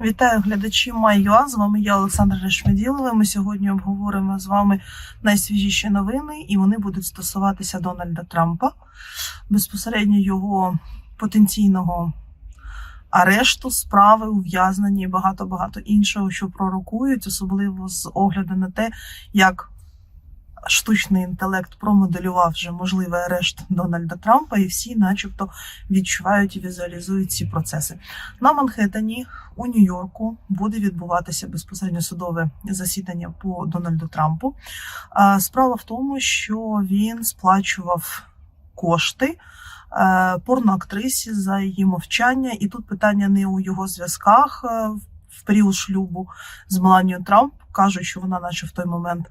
Вітаю глядачі Майюа. З вами я Олександра Решмеділова. Ми сьогодні обговоримо з вами найсвіжіші новини, і вони будуть стосуватися Дональда Трампа, безпосередньо його потенційного арешту, справи, ув'язнення і багато багато іншого, що пророкують, особливо з огляду на те, як штучний інтелект промоделював вже можливий арешт Дональда Трампа, і всі, начебто, відчувають і візуалізують ці процеси. На Манхеттені у Нью-Йорку буде відбуватися безпосередньо судове засідання по Дональду Трампу. Справа в тому, що він сплачував кошти. е, Порноактрисі за її мовчання, і тут питання не у його зв'язках е, в період шлюбу з Меланією Трамп. кажуть, що вона, наче в той момент,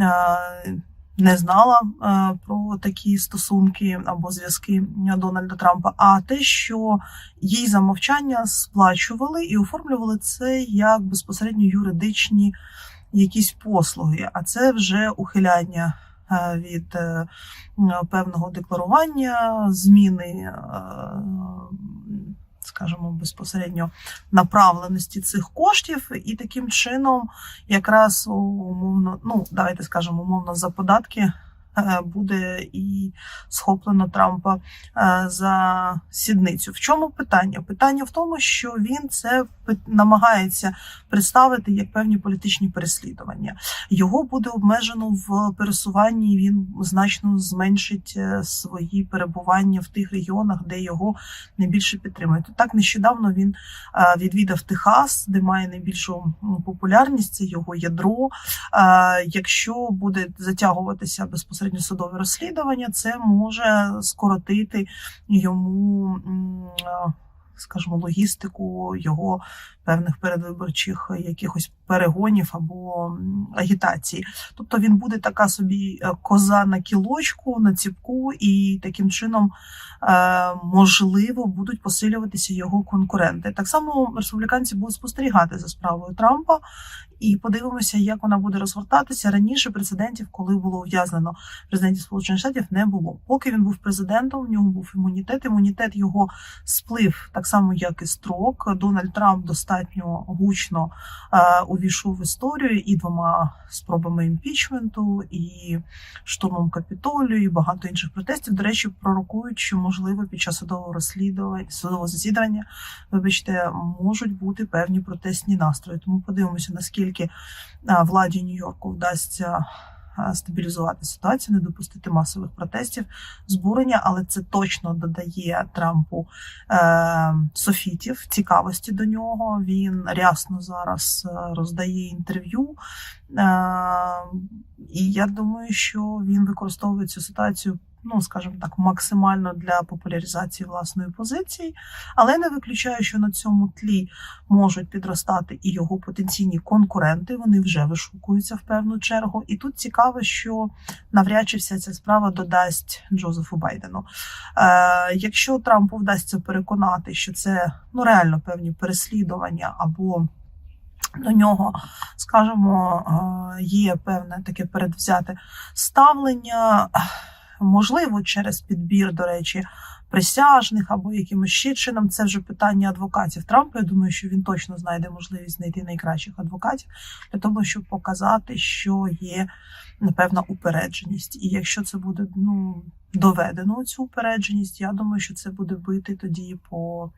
е, не знала е, про такі стосунки або зв'язки Дональда Трампа, а те, що їй за мовчання сплачували і оформлювали це як безпосередньо юридичні якісь послуги, а це вже ухиляння е, від певного декларування, зміни, скажімо, безпосередньо направленості цих коштів, і таким чином, якраз умовно, ну давайте скажемо, умовно за податки. Е, Буде і схоплено Трампа е, за сідницю. В чому питання? Питання в тому, що він це намагається представити як певні політичні переслідування. Його буде обмежено в пересуванні. Він значно зменшить е, свої перебування в тих регіонах, де його найбільше підтримують. Так нещодавно він відвідав Техас, де має найбільшу популярність. Це його ядро. Якщо буде затягуватися безпосередньо судове розслідування, це може скоротити йому. Скажімо, логістику його певних передвиборчих якихось перегонів або агітації. Тобто він буде така собі е, коза на кілочку, на ціпку, і таким чином е, можливо будуть посилюватися його конкуренти. Так само республіканці будуть спостерігати за справою Трампа. І подивимося, як вона буде розгортатися раніше. Прецедентів, коли було ув'язнено президентів Сполучених Штатів, не було. Поки він був президентом, в нього був імунітет. Імунітет його сплив так само, як і строк. Дональд Трамп достатньо гучно е, увійшов в історію і двома спробами імпічменту, і штурмом капітолію, і багато інших протестів. До речі, пророкують, що можливо під час судового розслідування судового засідання, вибачте, можуть бути певні протестні настрої. Тому подивимося, наскільки владі Нью-Йорку вдасться стабілізувати ситуацію, не допустити масових протестів, збурення, але це точно додає Трампу е, софітів, цікавості до нього. Він рясно зараз е, роздає інтерв'ю. Е, і я думаю, що він використовує цю ситуацію. Ну, скажімо так, максимально для популяризації власної позиції, але не виключаю, що на цьому тлі можуть підростати і його потенційні конкуренти. Вони вже вишукуються в певну чергу. І тут цікаво, що навряд чи вся ця справа додасть Джозефу Байдену. Е, якщо Трампу вдасться переконати, що це ну реально певні переслідування або до нього, скажімо, е, є певне таке передвзяте ставлення, можливо, через підбір, до речі, присяжних або якимось ще чином. Це вже питання адвокатів Трампа. Я думаю, що він точно знайде можливість знайти найкращих адвокатів для того, щоб показати, що є напевна упередженість. І якщо це буде ну доведено цю упередженість, я думаю, що це буде бити тоді по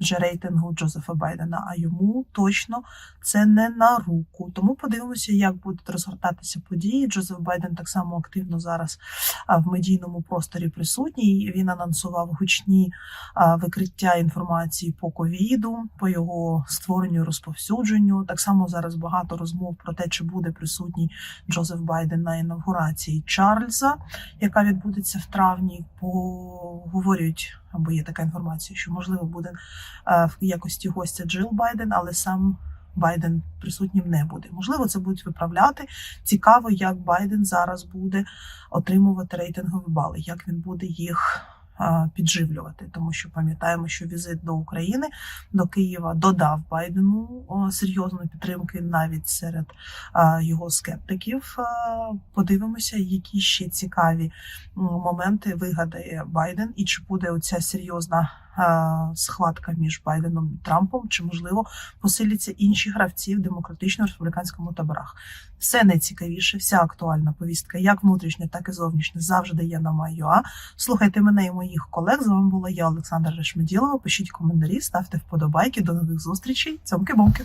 вже рейтингу Джозефа Байдена. А йому точно це не на руку. Тому подивимося, як будуть розгортатися події. Джозеф Байден так само активно зараз в медійному просторі присутній. Він анонсував гучні викриття інформації по ковіду, по його створенню, розповсюдженню. Так само зараз багато розмов про те, чи буде присутній Джозеф Байден на інавгурації Чарльза, яка відбудеться в травні. Поговорюють або є така інформація, що можливо буде е, в якості гостя Джил Байден, але сам. Байден присутнім не буде. Можливо, це будуть виправляти. Цікаво, як Байден зараз буде отримувати рейтингові бали, як він буде їх підживлювати. Тому що пам'ятаємо, що візит до України до Києва додав Байдену серйозної підтримки навіть серед його скептиків. Подивимося, які ще цікаві моменти вигадає Байден, і чи буде оця серйозна схватка між Байденом і Трампом, чи можливо посиляться інші гравці в демократично-республіканському таборах. Все найцікавіше, вся актуальна повістка, як внутрішня, так і зовнішня, завжди є на Майюа. Слухайте мене і моїх колег. З вами була я, Олександра Решмеділова. Пишіть коментарі, ставте вподобайки. До нових зустрічей. Цьомки-бомки!